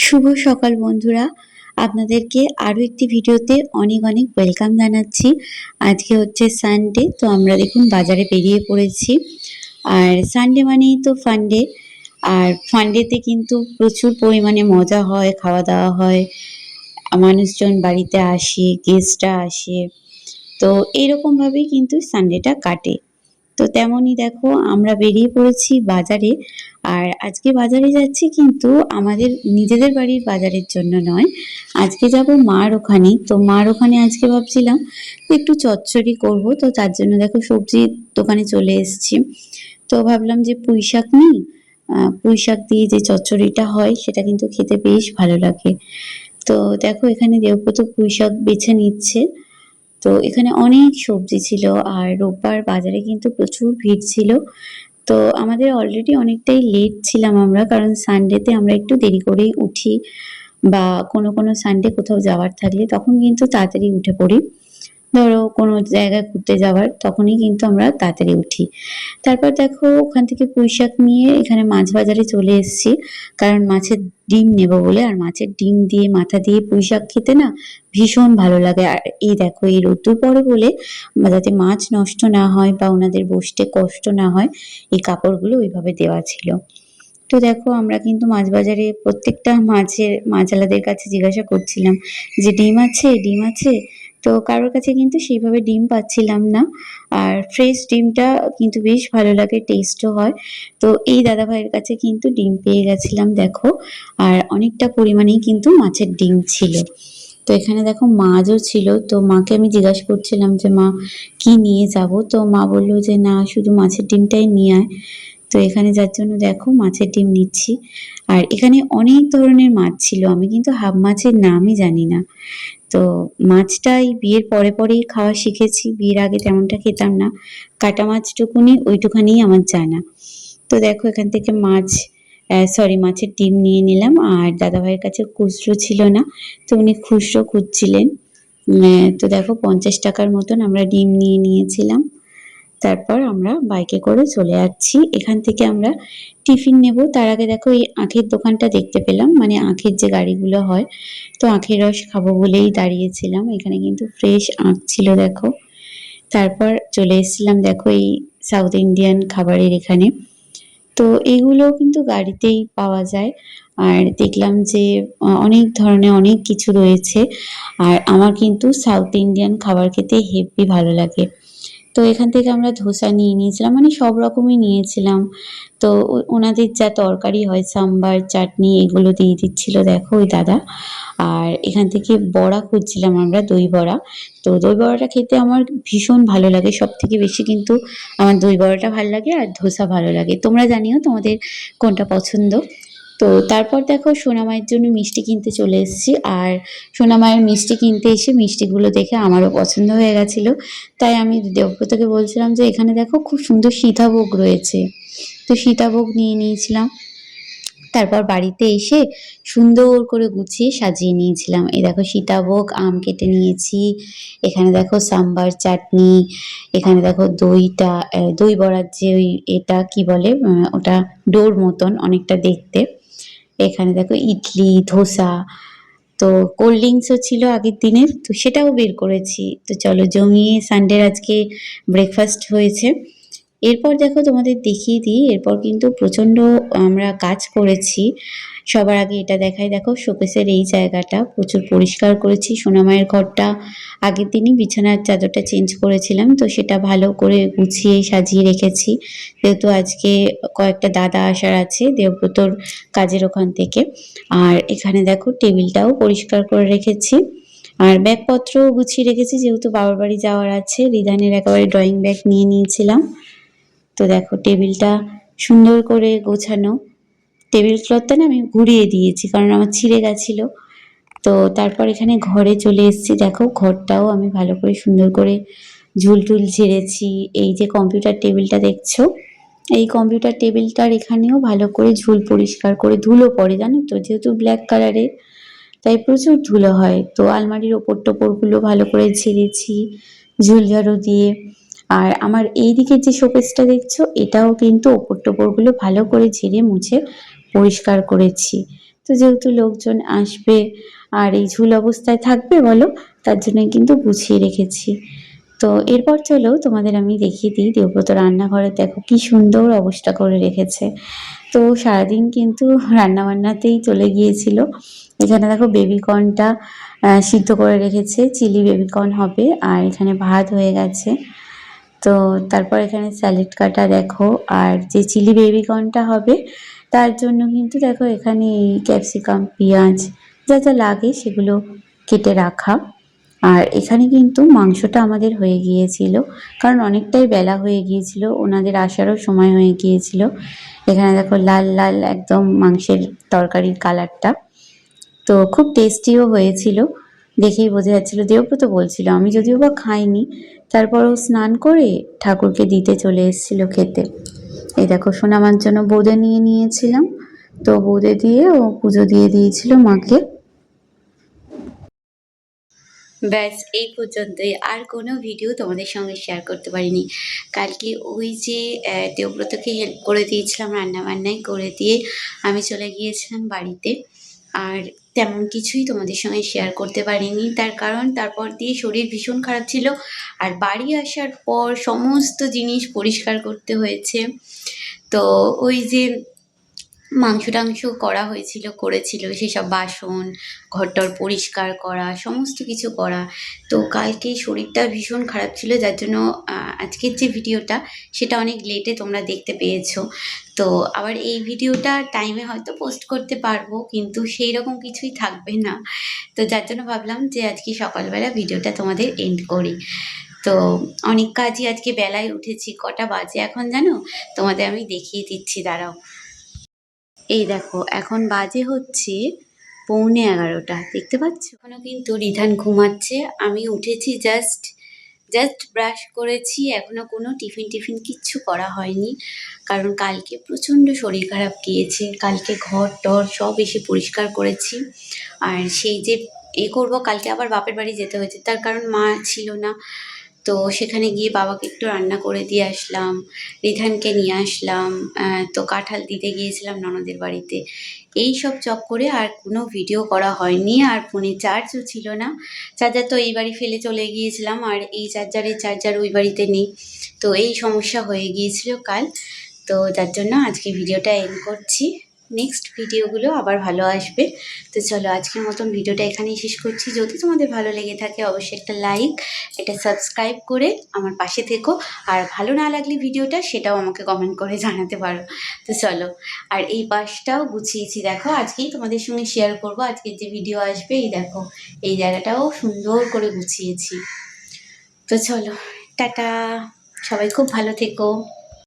শুভ সকাল বন্ধুরা। আপনাদেরকে আরও একটি ভিডিওতে অনেক অনেক ওয়েলকাম জানাচ্ছি। আজকে হচ্ছে সানডে তো আমরা দেখুন বাজারে বেরিয়ে পড়েছি। আর সানডে মানেই তো ফান্ডে আর ফান্ডেতে কিন্তু প্রচুর পরিমাণে মজা হয়, খাওয়া দাওয়া হয়। মানুষজন বাড়িতে আসে গেস্টরা আসে। তো এইরকমভাবেই কিন্তু সানডেটা কাটে। তো তেমনই দেখো, আমরা বেরিয়ে পড়েছি বাজারে। আর আজকে বাজারে যাচ্ছি কিন্তু আমাদের নিজেদের বাড়ির বাজারের জন্য নয়। আজকে যাব মার ওখানে। তো মার ওখানে আজকে ভাবছিলাম একটু চচ্চড়ি করব। তো তার জন্য দেখো সবজির দোকানে চলে এসেছি। তো ভাবলাম যে পুঁই শাক নিই। পুঁই শাক দিয়ে যে চচ্চড়িটা হয়, সেটা কিন্তু খেতে বেশ ভালো লাগে। তো দেখো এখানে দেবব্রত পুঁই শাক বেছে নিচ্ছে। তো এখানে অনেক সবজি ছিল আর রোববার বাজারে কিন্তু প্রচুর ভিড় ছিল। তো আমাদের অলরেডি অনেকটাই লেট ছিলাম আমরা, কারণ সানডেতে আমরা একটু দেরি করেই উঠি বা কোনো কোনো সানডে কোথাও যাওয়ার থাকলে তখন কিন্তু তাড়াতাড়ি উঠে পড়ি। ধরো কোনো জায়গায় ঘুরতে যাওয়ার, তখনই কিন্তু আমরা তাড়াতাড়ি উঠি। তারপর দেখো ওখান থেকে পুঁইশাক নিয়ে এখানে মাছ বাজারে চলে এসেছি। কারণ মাছের ডিম নেব বলে, আর মাছের ডিম দিয়ে মাথা দিয়ে পুঁই শাক খেতে না ভীষণ ভালো লাগে। আর এই দেখো, এই রোদ্দুর পড়ে বলে যাতে মাছ নষ্ট না হয় বা ওনাদের বসতে কষ্ট না হয়, এই কাপড়গুলো ওইভাবে দেওয়া ছিল। তো দেখো, আমরা কিন্তু মাছ বাজারে প্রত্যেকটা মাছের মাছওয়ালাদের কাছে জিজ্ঞাসা করছিলাম যে, ডিম আছে? ডিম আছে? তো কারোর কাছে কিন্তু সেইভাবে ডিম পাচ্ছিলাম না। আর ফ্রেশ ডিমটা কিন্তু বেশ ভালো লাগে টেস্টও হয়। তো এই দাদা ভাইয়ের কাছে কিন্তু ডিম পেয়ে গেছিলাম, দেখো। আর অনেকটা পরিমাণেই কিন্তু মাছের ডিম ছিল। তো এখানে দেখো মাছও ছিল। তো মাকে আমি জিজ্ঞাসা করছিলাম যে, মা, কি নিয়ে যাব? তো মা বলল যে, না, শুধু মাছের ডিমটাই নিয়ে আয়। তো এখানে যার জন্য দেখো মাছের ডিম নিচ্ছি। আর এখানে অনেক ধরনের মাছ ছিল। আমি কিন্তু হাফ মাছের নামই জানি না। তো মাছটাই বিয়ের পরে পরেই খাওয়া শিখেছি। বিয়ের আগে তেমনটা খেতাম না। কাটা মাছটুকুনি ওইটুখানেই আমার জানা। তো দেখো এখান থেকে মাছ সরি মাছের ডিম নিয়ে নিলাম। আর দাদাভাইয়ের কাছে খুচরো ছিল না, তো উনি খুচরো খুঁজছিলেন। তো দেখো পঞ্চাশ টাকার মতন আমরা ডিম নিয়ে নিয়েছিলাম। তারপর আমরা বাইকে করে চলে যাচ্ছি। এখান থেকে আমরা টিফিন নেব। তার আগে দেখো, এই আখের দোকানটা দেখতে পেলাম। মানে আখের যে গাড়িগুলো হয়, তো আখের রস খাব বলেই দাঁড়িয়েছিলাম। এখানে কিন্তু ফ্রেশ আখ ছিল, দেখো। তারপর চলে এসেছিলাম, দেখো, এই সাউথ ইন্ডিয়ান খাবারের এখানে। তো এগুলো কিন্তু গাড়িতেই পাওয়া যায়। আর দেখলাম যে অনেক ধরনের অনেক কিছু রয়েছে। আর আমার কিন্তু সাউথ ইন্ডিয়ান খাবার খেতে হেভি ভালো লাগে। তো এখান থেকে আমরা ধোসা নিয়ে নিয়েছিলাম মানে সব রকমই নিয়েছিলাম। তো ওনাদের যা তরকারি হয়, সাম্বার, চাটনি, এগুলো দিয়ে দিচ্ছিল, দেখো ওই দাদা। আর এখান থেকে বড়া খুঁজছিলাম আমরা, দই বড়া। তো দই বড়াটা খেতে আমার ভীষণ ভালো লাগে সব থেকে বেশি কিন্তু আমার দই বড়াটা ভালো লাগে আর ধোসা ভালো লাগে। তোমরা জানিও তোমাদের কোনটা পছন্দ? তো তারপর দেখো সোনামায়ের জন্য মিষ্টি কিনতে চলে এসেছি। আর সোনামায়ের মিষ্টি কিনতে এসে মিষ্টিগুলো দেখে আমারও পছন্দ হয়ে গেছিল। তাই আমি দেবব্রতকে বলছিলাম যে এখানে দেখো খুব সুন্দর সীতাভোগ রয়েছে। তো সীতাভোগ নিয়ে নিয়েছিলাম। তারপর বাড়িতে এসে সুন্দর করে গুছিয়ে সাজিয়ে নিয়েছিলাম। এই দেখো সীতাভোগ, আম কেটে নিয়েছি। এখানে দেখো সাম্বার চাটনি। এখানে দেখো দইটা দই বড়ার যে ওই এটা কি বলে ওটা ডোর মতন অনেকটা দেখতে। এখানে দেখো ইডলি, ধোসা, তো কোল্ড ড্রিঙ্কসও ছিল আগের দিনের, তো সেটাও বের করেছি। তো চলো জমিয়ে সানডের আজকে ব্রেকফাস্ট হয়েছে। এরপর দেখো তোমাদের দেখিয়ে দিই, এরপর কিন্তু প্রচণ্ড আমরা কাজ করেছি। সবার আগে এটা দেখাই, দেখো শোকেসের এই জায়গাটা প্রচুর পরিষ্কার করেছি সোনামায়ের ঘরটা আগের দিনই বিছানার চাদরটা চেঞ্জ করেছিলাম, তো সেটা ভালো করে গুছিয়ে সাজিয়ে রেখেছি। যেহেতু আজকে কয়েকটা দাদা আসার আছে, দেবব্রতর কাজের ওখান থেকে। আর এখানে দেখো টেবিলটাও পরিষ্কার করে রেখেছি। আর ব্যাগপত্র গুছিয়ে রেখেছি, যেহেতু বাবার বাড়ি যাওয়ার আছে রিধানের একেবারে ড্রয়িং ব্যাগ নিয়ে নিয়েছিলাম। তো দেখো টেবিলটা সুন্দর করে গোছানো। টেবিল ক্লথটা না আমি ঘুরিয়ে দিয়েছি, কারণ আমার ছিঁড়ে গেছিল। তো তারপর এখানে ঘরে চলে এসেছি। দেখো ঘরটাও আমি ভালো করে সুন্দর করে ঝুল টুল ঝেড়েছি। এই যে কম্পিউটার টেবিলটা দেখছ, এই কম্পিউটার টেবিলটার এখানেও ভালো করে ঝুল পরিষ্কার করে ধুলো পড়ে, জানো তো? যেহেতু ব্ল্যাক কালারের তাই প্রচুর ধুলো হয়। তো আলমারির ওপর টোপরগুলো ভালো করে ঝেড়েছি, ঝুল ঝাড়ু দিয়ে। আর আমার এই দিকের যে শোকেসটা দেখছ, এটাও কিন্তু ওপর টোপরগুলো ভালো করে ঝেড়ে মুছে পরিষ্কার করেছি। তো যেহেতু লোকজন আসবে আর এই ঝুল অবস্থায় থাকবে বলো, তার জন্যই কিন্তু গুছিয়ে রেখেছি। তো এরপর চলো তোমাদের আমি দেখিয়ে দিই, দেবব্রত রান্নাঘরে দেখো কি সুন্দর অবস্থা করে রেখেছে। তো সারাদিন কিন্তু রান্নাবান্নাতেই চলে গিয়েছিল। এখানে দেখো বেবিকর্নটা সিদ্ধ করে রেখেছে, চিলি বেবিকর্ন হবে, আর এখানে ভাত হয়ে গেছে। তো তারপর এখানে স্যালাড কাটা দেখো, আর যে চিলি বেবিকর্নটা হবে, তার জন্য কিন্তু দেখো এখানে এই ক্যাপসিকাম পেঁয়াজ, যা যা লাগে সেগুলো কেটে রাখা। আর এখানে কিন্তু মাংসটা আমাদের হয়ে গিয়েছিল, কারণ অনেকটাই বেলা হয়ে গিয়েছিল, ওনাদের আসারও সময় হয়ে গিয়েছিল। এখানে দেখো লাল লাল একদম মাংসের তরকারির কালারটা তো খুব টেস্টিও হয়েছিল। দেখেই বোঝা যাচ্ছিল দেবব্রত বলছিল, আমি যদিও বা খাইনি। তারপরও স্নান করে ঠাকুরকে দিতে চলে এসেছিল খেতে। এই দেখো সোনামার জন্য বোঁদে নিয়ে নিয়েছিলাম। তো বোঁদে দিয়ে ও পুজো দিয়ে দিয়েছিল মাকে। ব্যাস, এই পর্যন্তই। আর কোনো ভিডিও তোমাদের সঙ্গে শেয়ার করতে পারিনি। কালকে ওই যে দেবব্রতকে হেল্প করে দিয়েছিলাম রান্নাবান্নায়, করে দিয়ে আমি চলে গিয়েছিলাম বাড়িতে। আর তেমন কিছুই তোমাদের সঙ্গে শেয়ার করতে পারিনি। তার কারণ তারপর দিয়ে শরীর ভীষণ খারাপ ছিল আর বাড়ি আসার পর সমস্ত জিনিস পরিষ্কার করতে হয়েছে। তো ওই যে মাংস টাংস করা হয়েছিল, করেছিল। সেসব বাসন, ঘরটর পরিষ্কার করা, সমস্ত কিছু করা। তো কালকে শরীরটা ভীষণ খারাপ ছিল, যার জন্য আজকের যে ভিডিওটা, সেটা অনেক লেটে তোমরা দেখতে পেয়েছ। তো আবার এই ভিডিওটা টাইমে হয়তো পোস্ট করতে পারব, কিন্তু সেই রকম কিছুই থাকবে না। তো যার জন্য ভাবলাম যে আজকে সকালবেলা ভিডিওটা তোমাদের এন্ড করি। তো অনেক কাজই আজকে বেলায় উঠেছি, কটা বাজে এখন জানো? তোমাদের আমি দেখিয়ে দিচ্ছি, দাঁড়াও। এই দেখো, এখন বাজে হচ্ছে পৌনে এগারোটা, দেখতে পাচ্ছ? এখনও কিন্তু রিধান ঘুমাচ্ছে, আমি উঠেছি জাস্ট জাস্ট ব্রাশ করেছি, এখনও কোনো টিফিন টিফিন কিচ্ছু করা হয়নি, কারণ কালকে প্রচণ্ড শরীর খারাপ গিয়েছে, কালকে ঘর টর সব এসে পরিষ্কার করেছি, আর সেই যে এ করব, কালকে আবার বাপের বাড়ি যেতে হয়েছে, তার কারণ মা ছিল না তো সেখানে গিয়ে বাবাকে একটু রান্না করে দিয়ে আসলাম, রিধানকে নিয়ে আসলাম তো কাঁঠাল দিতে গিয়েছিলাম ননদের বাড়িতে। এই সব চক্করে আর কোনো ভিডিও করা হয়নি, আর ফোনে চার্জও ছিল না। চার্জার তো এই বাড়ি ফেলে চলে গিয়েছিলাম, আর এই চার্জারের চার্জার ওই বাড়িতে নেই। তো এই সমস্যা হয়ে গিয়েছিল কাল, তো যার জন্য আজকে ভিডিওটা এন্ড করছি। নেক্সট ভিডিওগুলো আবার ভালো আসবে। তো চলো আজকের মতন ভিডিওটা এখানেই শেষ করছি। যদি তোমাদের ভালো লেগে থাকে, অবশ্যই একটা লাইক একটা সাবস্ক্রাইব করে আমার পাশে থেকো। আর ভালো না লাগলে ভিডিওটা সেটাও আমাকে কমেন্ট করে জানাতে পারো। তো চলো, আর এই পাশটাও গুছিয়েছি। দেখো, আজকেই তোমাদের সঙ্গে শেয়ার করব। আজকের যে ভিডিও আসবে, এই দেখো, এই জায়গাটাও সুন্দর করে গুছিয়েছি। তো চলো, টাটা! সবাই খুব ভালো থেকো।